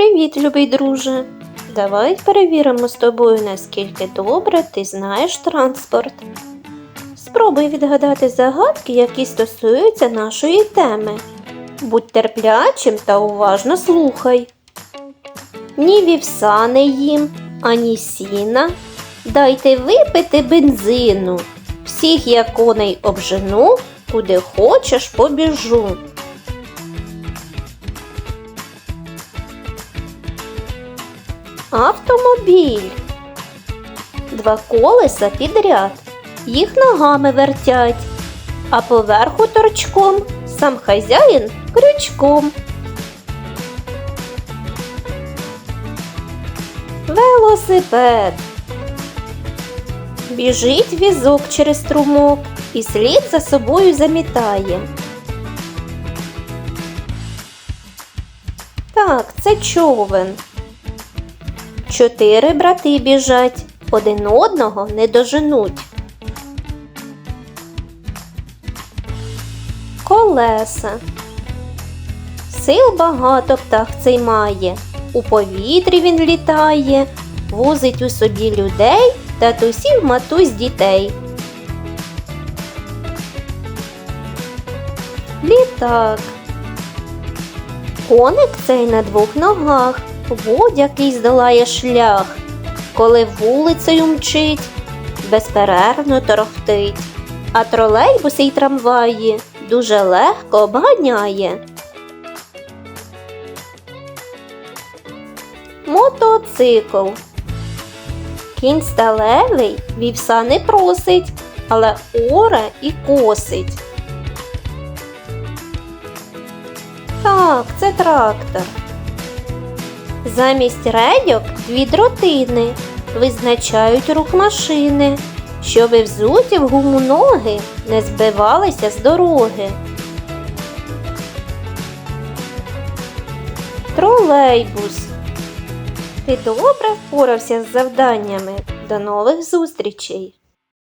Привіт, любий друже. Давай перевіримо з тобою, наскільки добре ти знаєш транспорт. Спробуй відгадати загадки, які стосуються нашої теми. Будь терплячим та уважно слухай. Ні вівса не їм, ані сіна. Дайте випити бензину. Всіх я коней обжену, куди хочеш побіжу. Автомобіль. Два колеса підряд. Їх ногами вертять, а поверху торчком сам хазяїн крючком. Велосипед. Біжить візок через струмок і слід за собою замітає. Так, це човен. Чотири брати біжать, один одного не доженуть. Колеса. Сил багато птах цей має. У повітрі він літає, возить у собі людей, татусів матусь дітей. Літак. Коник цей на двох ногах, водь який здолає шлях, коли вулицею мчить, безперервно торохтить, а тролейбуси й трамваї дуже легко обганяє. Мотоцикл. Кінь сталевий вівса не просить, але оре і косить. Так, це трактор. Замість рейок дві дротини визначають рух машини, щоби взуті в гуму ноги не збивалися з дороги. Тролейбус. Ти добре впорався з завданнями. До нових зустрічей!